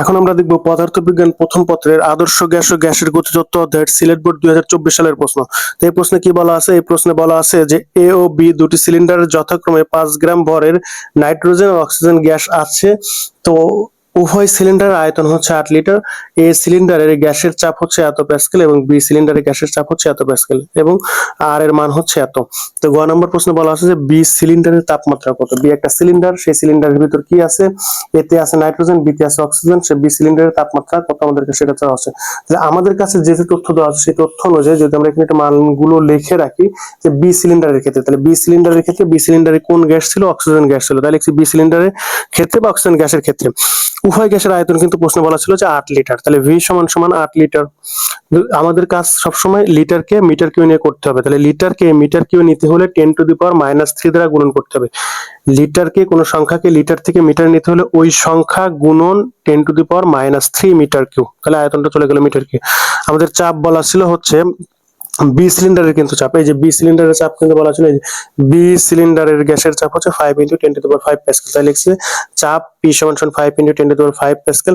এখন আমরা দেখব পদার্থবিজ্ঞান প্রথম পত্রের আদর্শ গ্যাস ও গ্যাসের গতিতত্ত্ব অধ্যায়ের সিলেট বোর্ড দুই হাজার চব্বিশ সালের প্রশ্ন। তো এই প্রশ্নে কি বলা আছে? এই প্রশ্নে বলা আছে যে এ ও বি দুটি সিলিন্ডারের যথাক্রমে পাঁচ গ্রাম ভরের নাইট্রোজেন ও অক্সিজেন গ্যাস আছে। তো উভয় সিলিন্ডারের আয়তন হচ্ছে আট লিটার। এ সিলিন্ডারের গ্যাসের চাপ হচ্ছে এত প্যাসকেল এবং বি সিলিন্ডারের গ্যাসের চাপ হচ্ছে এত প্যাসকেল এবং আর এর মান হচ্ছে এত। তো গ নম্বর প্রশ্নে বলা আছে যে বি সিলিন্ডারের তাপমাত্রা কত? বি একটা সিলিন্ডার, সেই সিলিন্ডারের ভিতর কি আছে? এতে আছে নাইট্রোজেন, বিতে আছে অক্সিজেন, সে বি সিলিন্ডারের তাপমাত্রা কত আমাদেরকে সেটা চাওয়া আছে। তাহলে আমাদের কাছে যে যে তথ্য দেওয়া আছে সেই তথ্য অনুযায়ী যদি আমরা এখানে একটা মানগুলো লিখে রাখি যে বি সিলিন্ডারের ক্ষেত্রে, তাহলে বি সিলিন্ডারের ক্ষেত্রে বি সিলিন্ডারে কোন গ্যাস ছিল? অক্সিজেন গ্যাস ছিল। তাহলে বি সিলিন্ডারের ক্ষেত্রে বা অক্সিজেন গ্যাসের ক্ষেত্রে। উভয় গ্যাসের আয়তন কিন্তু প্রশ্ন বলা ছিল যে আট লিটার। তাহলে ভি সমান সমান আট লিটার। আমাদের কাজ সবসময় লিটারকে মিটার কিউ নিয়ে করতে হবে। তাহলে লিটারকে মিটার কিউ নিতে হলে ten to the power minus three দ্বারা গুণন করতে হবে। লিটারকে কোনো সংখ্যাকে লিটার থেকে মিটার নিতে হলে ওই সংখ্যা গুণন ten to the power minus three meter cube. তাহলে আয়তনটা চলে গেল মিটার কিউ। আমাদের চাপ বলা ছিল হচ্ছে বি সিলিন্ডারের কিন্তু চাপ। এই যে বি সিলিন্ডারের চাপ কিন্তু বলা ছিল বি সিলিন্ডারের গ্যাসের চাপ হচ্ছে five into ten to the power five pascal তাই লিখছে চাপ পি সমান সমান five into ten to power five pascal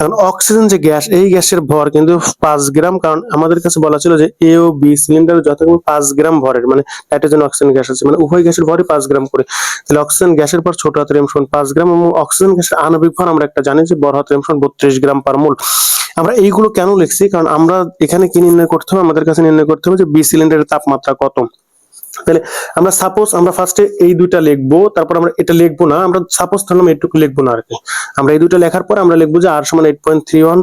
এখন অক্সিজেন যে গ্যাস এই গ্যাসের ভর কিন্তু পাঁচ গ্রাম কারণ আমাদের কাছে বলা ছিল যে এ ও বি সিলিন্ডার যথাক্রমে পাঁচ গ্রাম ভরের মানে নাইট্রোজেন অক্সিজেন গ্যাস আছে। মানে উভয় গ্যাসের ভরই পাঁচ গ্রাম করে। তাহলে অক্সিজেন গ্যাসের পর ছোট হাতের এম সমান পাঁচ গ্রাম এবং অক্সিজেন গ্যাসের আণবিক ভর আমরা একটা জানি যে বড় হাতের এম সমান বত্রিশ গ্রাম পার মোল আমরা এইগুলো কেন লিখছি? কারণ আমরা এখানে কি নির্ণয় করতে হবে? আমাদের কাছে নির্ণয় করতে হবে যে বি সিলিন্ডারের তাপমাত্রা কত। তাহলে আমরা সাপোজ আমরা ফার্স্টে এই দুইটা লিখব, তারপর আমরা এটা লিখব না, আমরা সাপোজ ধরলাম এইটুকু লিখব না আর কি আমরা এই দুইটা লেখার পর আমরা লিখব যে আর সমান eight point three one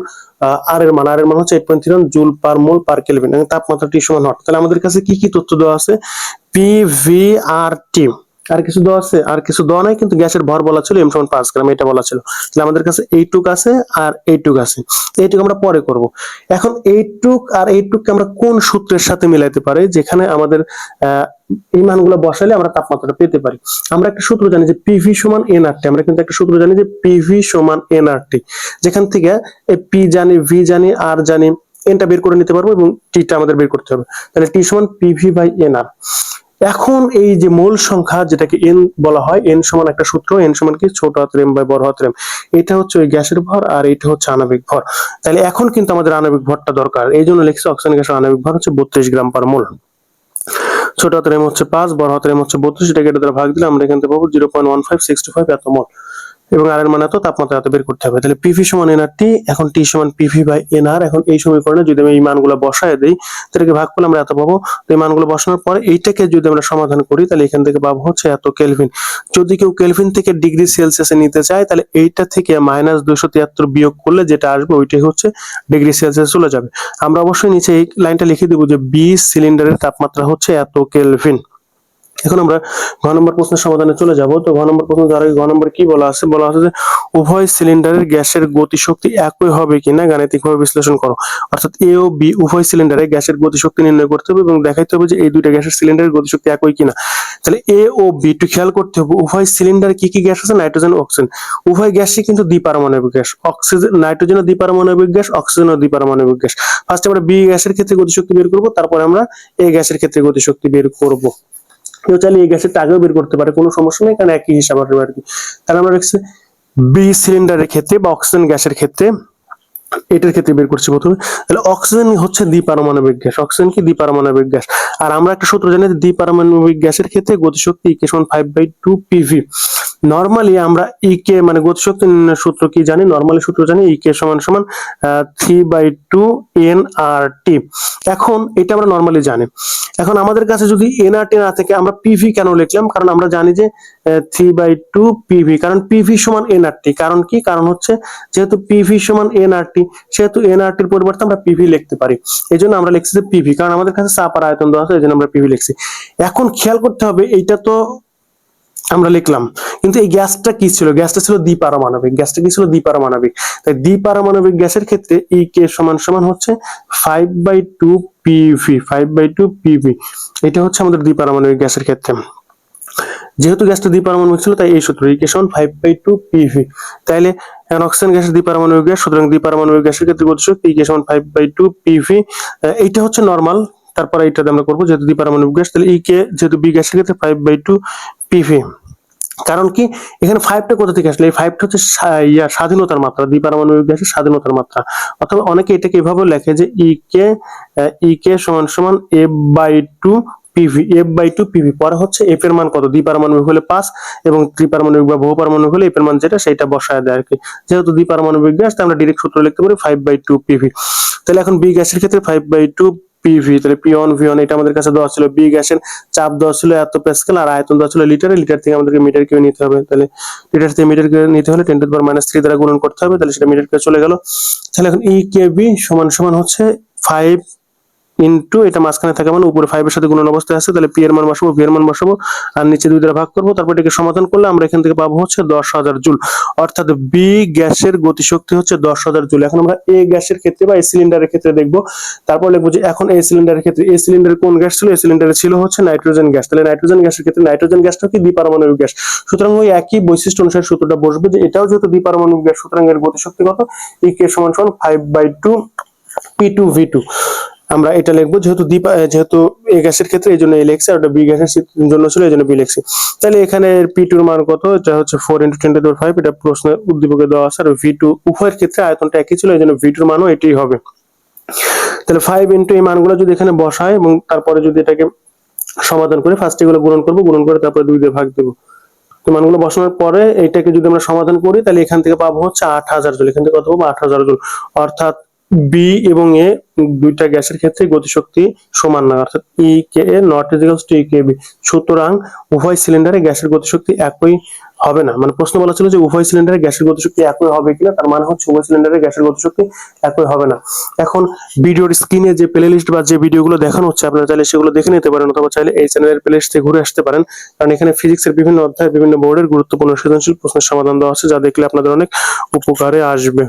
R এর মান আর এর মান হচ্ছে eight point three one joule per mole per kelvin তাপমাত্রা টি সমান হট তাহলে আমাদের কাছে কি কি তথ্য দেওয়া আছে? পি ভি আর টি আর কিছু দেওয়া আছে, আর কিছু দেওয়া নাই, কিন্তু গ্যাসের ভর বলা ছিল এম সমান পাঁচ গ্রাম, এটা বলা ছিল। তাহলে আমাদের কাছে এইটুক আছে আর এইটুক আছে। এইটুক আমরা পরে করব। এখন এইটুক আর এইটুককে আমরা কোন সূত্রের সাথে মিলাইতে পারি? যেখানে আমাদের এই মানগুলো বসালে আমরা তাপমাত্রাটা পেতে পারি। আমরা একটা সূত্র জানি যে পিভি সমান এনআরটি আমরা কিন্তু একটা সূত্র জানি যে পিভি সমান এনআরটি যেখান থেকে পি জানি ভি জানি আর জানি এনটা বের করে নিতে পারব এবং টিটা আমাদের বের করতে হবে। তাহলে টি সমান পিভি বাই এনআর এখন এই যে মূল সংখ্যা, যেটাকে এন বলা হয় এন সমান একটা সূত্র এন সমান কি? ছোট হাতের এম বাই বড় হাতের এম এটা হচ্ছে ওই গ্যাসের ভর আর এটা হচ্ছে আণবিক ভর। তাহলে এখন কিন্তু আমাদের আণবিক ভরটা দরকার। এই জন্য লিখছে অক্সিজেন গ্যাসের আণবিক ভর হচ্ছে বত্রিশ গ্রাম পার মোল ছোট হাতের এম হচ্ছে পাঁচ, বড় হাতের এম হচ্ছে বত্রিশ। এটাকে এটা দ্বারা ভাগ দিলে আমরা এখান পাবো zero point one five sixty five এত মোল এবং আর এর মান এত তাপমাত্রা এত বের করতে হবে। তাহলে পিভি সমান এনআর টি এখন টি সমান পিভি বাই এনআর এখন এই সমীকরণে যদি আমি এই মানগুলো বসায় দিই, তাহলে ভাগ করলে আমরা এত পাবো? তো এই মানগুলো বসানোর পরে এইটাকে যদি আমরা সমাধান করি, তাহলে এখান থেকে পাবো হচ্ছে এত কেলভিন যদি কেউ কেলভিন থেকে ডিগ্রি সেলসিয়াসে নিতে চায়, তাহলে এইটা থেকে মাইনাস দুশো তিয়াত্তর বিয়োগ করলে যেটা আসবে, ওইটাই হচ্ছে ডিগ্রি সেলসিয়াস চলে যাবে। আমরা অবশ্যই নিচে এই লাইনটা লিখে দিব যে বি সিলিন্ডারের তাপমাত্রা হচ্ছে এত কেলভিন এখন আমরা ঘ নম্বর প্রশ্নের সমাধানে চলে যাব। তো ঘ নম্বর প্রশ্ন যারা ঘ নম্বর কি বলা আছে? বলা আছে যে, উভয় সিলিন্ডারের গ্যাসের গতিশক্তি একই হবে কিনা? গাণিতিকভাবে বিশ্লেষণ করো। অর্থাৎ এ ও বি উভয় সিলিন্ডারে গ্যাসের গতিশক্তি নির্ণয় করতে হবে এবং দেখাইতে হবে যে, এই দুইটা গ্যাসের সিলিন্ডারের গতিশক্তি একই কিনা। তাহলে এ ও বি একটু খেয়াল করতে হবে, উভয় সিলিন্ডারে কি কি গ্যাস আছে? Nitrogen, oxygen. উভয় গ্যাসই কিন্তু দ্বিপারমাণবিক গ্যাস। অক্সিজেন নাইট্রোজেন দ্বিপারমাণবিক গ্যাস অক্সিজেন দ্বিপারমাণবিক গ্যাস। ফার্স্ট আমরা বি গ্যাসের ক্ষেত্রে গতিশক্তি বের করব, তারপরে আমরা এ গ্যাসের ক্ষেত্রে গতিশক্তি বের করব। কেউ চাইলে এই গ্যাসের টাকাও বের করতে পারে, কোনো সমস্যা নেই, কারণ একই হিসাব আসবে আর কি। তাহলে আমরা দেখছি বি সিলিন্ডারের ক্ষেত্রে বা অক্সিজেন গ্যাসের ক্ষেত্রে এটার ক্ষেত্রে বের করছি প্রথমে। তাহলে অক্সিজেন হচ্ছে দ্বিপারমাণবিক গ্যাস অক্সিজেন কি দ্বিপারমাণবিক গ্যাস? আর আমরা একটা সূত্র জানি দ্বিপারমাণবিক গ্যাসের ক্ষেত্রে গতিশক্তি equation five by two PV normally আমরা ইকে মানে গতিশক্তি নির্ণয়ের সূত্র কি জানি? নর্মালি সূত্র জানি ইকে সমান সমান three by two N R T এখন এটা আমরা নর্মালি জানি। এখন আমাদের কাছে যদি এনআরটি না থেকে, আমরা পিভি কেন লিখলাম? কারণ আমরা জানি যে থ্রি বাই টু পিভি কারণ পিভি সমান এনআরটি কারণ কি? কারণ হচ্ছে যেহেতু পিভি সমান এনআরটি সেহেতু এনআরটির পরিবর্তে আমরা পিভি লিখতে পারি। এই জন্য আমরা লিখছি যে পিভি কারণ আমাদের কাছে চাপার আয়তন দেওয়া আছে এই জন্য আমরা পিভি লিখছি। এখন খেয়াল করতে হবে, এইটা তো আমরা লিখলাম। কিন্তু এই গ্যাসটা কি ছিল? গ্যাসটা ছিল দ্বিপারমাণবিক। গ্যাসটা কি ছিল? দ্বিপারমাণবিক। তাই দ্বিপারমাণবিক গ্যাসের ক্ষেত্রে ই কে সমান সমান হচ্ছে five by two PV five by two PV এটা হচ্ছে আমাদের দ্বিপারমাণবিক গ্যাসের ক্ষেত্রে। যেহেতু গ্যাসটা দ্বিপারমাণবিক ছিল, তাই এই সূত্র equation five by two PV তাইলে অক্সিজেন গ্যাসের দ্বিপারমাণবিক গ্যাস, সুতরাং দ্বিপারমাণবিক গ্যাসের ক্ষেত্রে গতিশক্তি equation five by two PV এইটা হচ্ছে নর্মাল তারপরে এইটাতে আমরা করব, যেহেতু দ্বিপারমাণবিক গ্যাস, তাহলে ই কে, যেহেতু বি গ্যাসের ক্ষেত্রে ফাইভ বাই টু পিভি কারণ কি? এখানে ফাইভটা কোথা থেকে আসলে? এই ফাইভটা হচ্ছে ইয়া, স্বাধীনতার মাত্রা দ্বিপারমাণবিক গ্যাসের স্বাধীনতার মাত্রা। অথবা অনেকে এটাকে এভাবে লেখে যে ই কে ই কে সমান সমান F by two PV F by two PV পরে হচ্ছে এফ এর মান কত? দ্বিপারমাণবিক হলে পাঁচ এবং ত্রিপারমাণবিক বা বহুপারমাণবিক হলে এফ এর মান যেটা, সেটা বসায় দেয় আর কি যেহেতু দ্বিপারমাণবিক গ্যাস আমরা ডিরেক্ট সূত্র লিখতে পারি ফাইভ বাই টু পিভি তাহলে এখন বি গ্যাসের ক্ষেত্রে ফাইভ বাই টু পিভি তাহলে পি ভিয়ন এটা আমাদের কাছে দেওয়া ছিল বি গ্যাসের চাপ দেওয়া ছিল এত প্যাসকেল আর আয়তন দেওয়া ছিল লিটারে লিটার থেকে আমাদেরকে মিটার কিউ নিতে হবে। তাহলে লিটার থেকে মিটার কিউ নিতে হলে ten to power minus three দ্বারা গুণন করতে হবে, তাহলে সেটা মিটার কিউ চলে গেল। তাহলে এখন ই কে বি সমান সমান হচ্ছে ফাইভ ইন্টু এটা মাঝখানে থাকে মানে উপরে ফাইভের সাথে গুণন অবস্থায় আছে, তাহলে পি এর মান বসাবো ভি এর মান বসাবো, আর নিচে দুই দ্বারা ভাগ করব, তারপর এটাকে সমাধান করলে আমরা এখান থেকে পাবো হচ্ছে দশ হাজার জুল। অর্থাৎ বি গ্যাসের গতিশক্তি হচ্ছে দশ হাজার জুল। এখন আমরা এ গ্যাসের ক্ষেত্রে বা এই সিলিন্ডারের ক্ষেত্রে দেখব। তারপর লিখব যে এখন এই সিলিন্ডারের ক্ষেত্রে এই সিলিন্ডারে কোন গ্যাস ছিল? এই সিলিন্ডারে ছিল হচ্ছে নাইট্রোজেন গ্যাস। তাহলে নাইট্রোজেন গ্যাসের ক্ষেত্রে নাইট্রোজেন গ্যাসটা কি দ্বিপারমাণবিক গ্যাস? সুতরাং ওই একই বৈশিষ্ট্য অনুসারে সূত্রটা বসবে যে এটাও যেহেতু দ্বিপারমাণবিক গ্যাস, সুতরাং এর গতিশক্তি কত? ই কে সমান সমান five by two P two V two আমরা এটা লিখব, যেহেতু দীপা যেহেতু এ গ্যাসের ক্ষেত্রে এই জন্য এ লেখছি, আর বি গ্যাসের জন্য ছিল, এই জন্য বি লেখছি। তাহলে এখানে পি টুর মান কত? এটা হচ্ছে four into ten to five এটা প্রশ্নের উদ্দীপকে দেওয়া আছে, আর ভি টু উভয়ের ক্ষেত্রে আয়তনটা একই ছিল, এই জন্য ভি টুর মানও এটাই হবে। তাহলে ফাইভ ইন্টু এই মানগুলো যদি এখানে বসায় এবং তারপরে যদি এটাকে সমাধান করে ফার্স্ট এগুলো গুণন করব, গুণন করে তারপরে দুই দিয়ে ভাগ দেবো। তো মানগুলো বসানোর পরে এইটাকে যদি আমরা সমাধান করি, তাহলে এখান থেকে পাবো হচ্ছে আট হাজার জুল, এখান থেকে কত পাবো? আট হাজার জুল। অর্থাৎ বি এবং এ দুইটা গ্যাসের ক্ষেত্রে গতিশক্তি সমান না, অর্থাৎ E K A not is equals to K B সুতরাং উভয় সিলিন্ডারে গ্যাসের গতিশক্তি একই হবে না। মানে প্রশ্ন বলা ছিল যে উভয় সিলিন্ডারে গ্যাসের গতিশক্তি একই হবে কিনা, তার মানে হচ্ছে উভয় সিলিন্ডারে গ্যাসের গতিশক্তি একই হবে না। এখন ভিডিওর স্ক্রিনে যে প্লে লিস্ট বা যে ভিডিওগুলো দেখানো হচ্ছে, আপনারা চাইলে সেগুলো দেখে নিতে পারেন অথবা চাইলে এই চ্যানেলের প্লে লিস্ট ঘুরে আসতে পারেন। কারণ এখানে ফিজিক্সের বিভিন্ন অধ্যায়, বিভিন্ন বোর্ডের গুরুত্বপূর্ণ সৃজনশীল প্রশ্নের সমাধান দেওয়া আছে, যা দেখলে আপনাদের অনেক উপকারে আসবে।